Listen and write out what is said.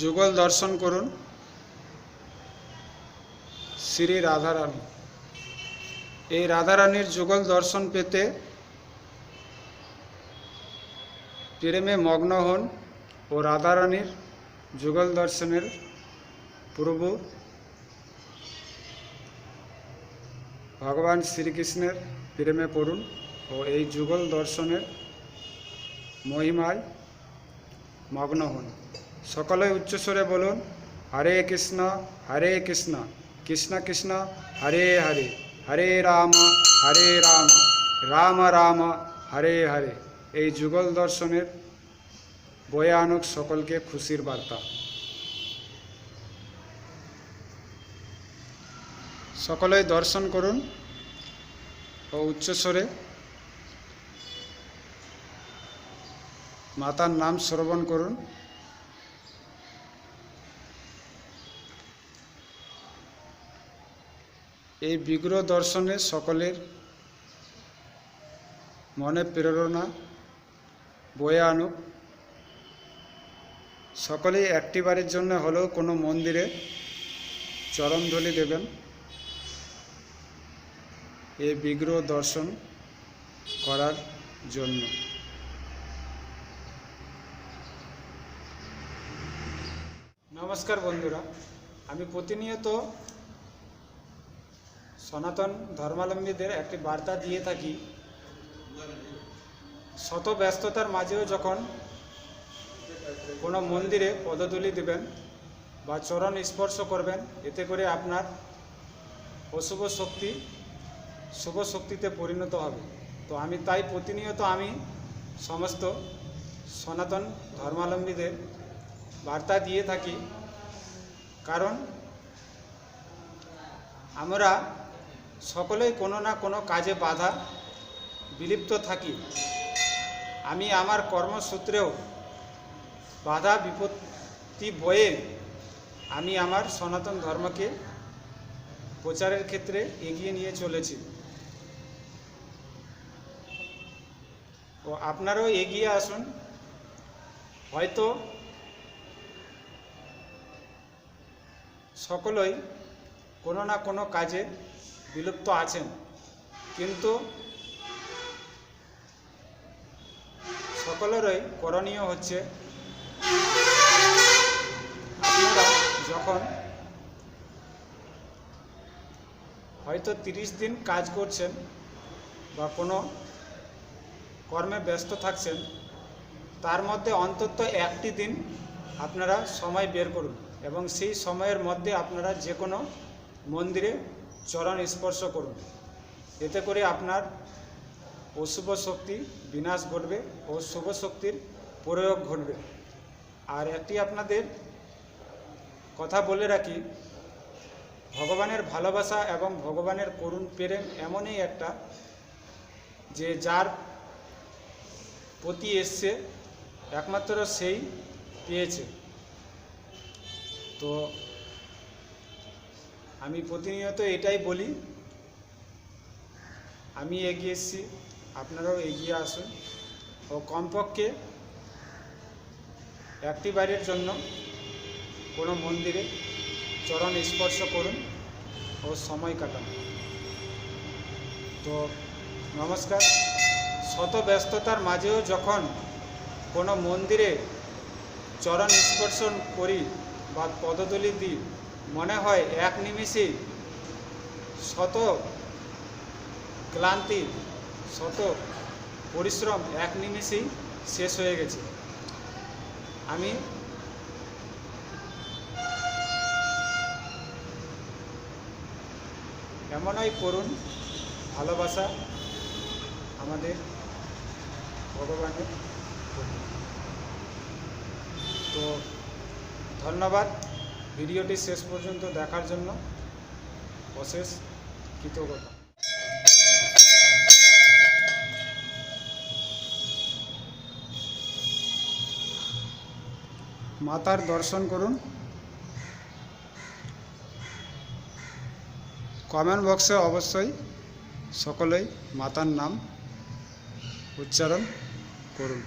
যুগল দর্শন করুন। শ্রী রাধারানী। এই রাধারানীর যুগল দর্শন পেতে প্রেমে মগ্ন হন ও রাধারানীর যুগল দর্শনের পূর্ব ভগবান শ্রীকৃষ্ণের প্রেমে পড়ুন ও এই যুগল দর্শনের মহিমায় মগ্ন হন। সকলে উচ্চস্বরে বলুন, হরে কৃষ্ণ হরে কৃষ্ণ কৃষ্ণ কৃষ্ণ, হরে হরে হরে রাম হরে রাম রাম রাম, হরে হরে। এই যুগল দর্শনের বয়ে আনুক সকলকে খুশির বার্তা। সকলেই দর্শন করুন ও উচ্চস্বরে মাতার নাম শ্রবণ করুন। এই বিগ্রহ দর্শনে সকলের মনে প্রেরণা বয়ে আনুক। সকলেই একটি একটিবারের জন্য হলেও কোনো মন্দিরে চরণধলি দেবেন। এই বিগ্রহ দর্শন করার জন্য। নমস্কার বন্ধুরা, আমি প্রতিনিয়ত সনাতন ধর্মাবলম্বীদের একটি বার্তা দিয়ে থাকি। শত ব্যস্ততার মাঝেও যখন কোনো মন্দিরে পদতুলি দেবেন বা চরণ স্পর্শ করবেন, এতে করে আপনার অশুভ শক্তি শুভ শক্তিতে পরিণত হবে। তো আমি তাই প্রতিনিয়ত আমি সমস্ত সনাতন ধর্মাবলম্বীদের বার্তা দিয়ে থাকি। কারণ আমরা সকলেই কোনো না কোনো কাজে বাধা বিলিপ্ত থাকি। আমি আমার কর্মসূত্রেও বাধা বিপত্তি বয়ে আমি আমার সনাতন ধর্মকে প্রচারের ক্ষেত্রে এগিয়ে নিয়ে চলেছি। ও আপনারাও এগিয়ে আসুন। হয়তো সকলেই কোনো না কোনো কাজে বিলুপ্ত আছেন। কিন্তু সকলেরই করণীয় হচ্ছে, আপনারা যখন হয়তো তিরিশ দিন কাজ করছেন বা কোনো কর্মে ব্যস্ত থাকছেন, তার মধ্যে অন্তত একটি দিন আপনারা সময় বের করুন এবং সেই সময়ের মধ্যে আপনারা যে কোনো মন্দিরে চরণ স্পর্শ করুন। এতে করে আপনার অশুভ শক্তি বিনাশ ঘটবে ও শুভ শক্তির প্রয়োগ ঘটবে। আর একটি আপনাদের কথা বলে রাখি, ভগবানের ভালোবাসা এবং ভগবানের করুণ প্রেম এমনই একটা যে যার প্রতি এসছে একমাত্র সেই পেয়েছে। তো আমি প্রতিনিয়ত এটাই বলি। আমি এগিয়ে এসেছি, আপনারাও এগিয়ে আসুন। ও কমপক্ষে একটি বাড়ির জন্য কোনো মন্দিরে চরণ স্পর্শ করুন ও সময় কাটান। তো নমস্কার। শত ব্যস্ততার মাঝেও যখন কোনো মন্দিরে চরণ স্পর্শন করি বা পদতলি দিই মনে হয় এক নিমিষেই শত ক্লান্তি, শত পরিশ্রম এক নিমিষেই শেষ হয়ে গেছে। আমি এমনই করুন, ভালোবাসা আমাদের ভগবানের তো ধন্যবাদ। ভিডিওটি শেষ পর্যন্ত দেখার জন্য অশেষ কৃতজ্ঞতা। মাতার দর্শন করুন। কমেন্ট বক্সে অবশ্যই সকলেই মাতার নাম উচ্চারণ করুন।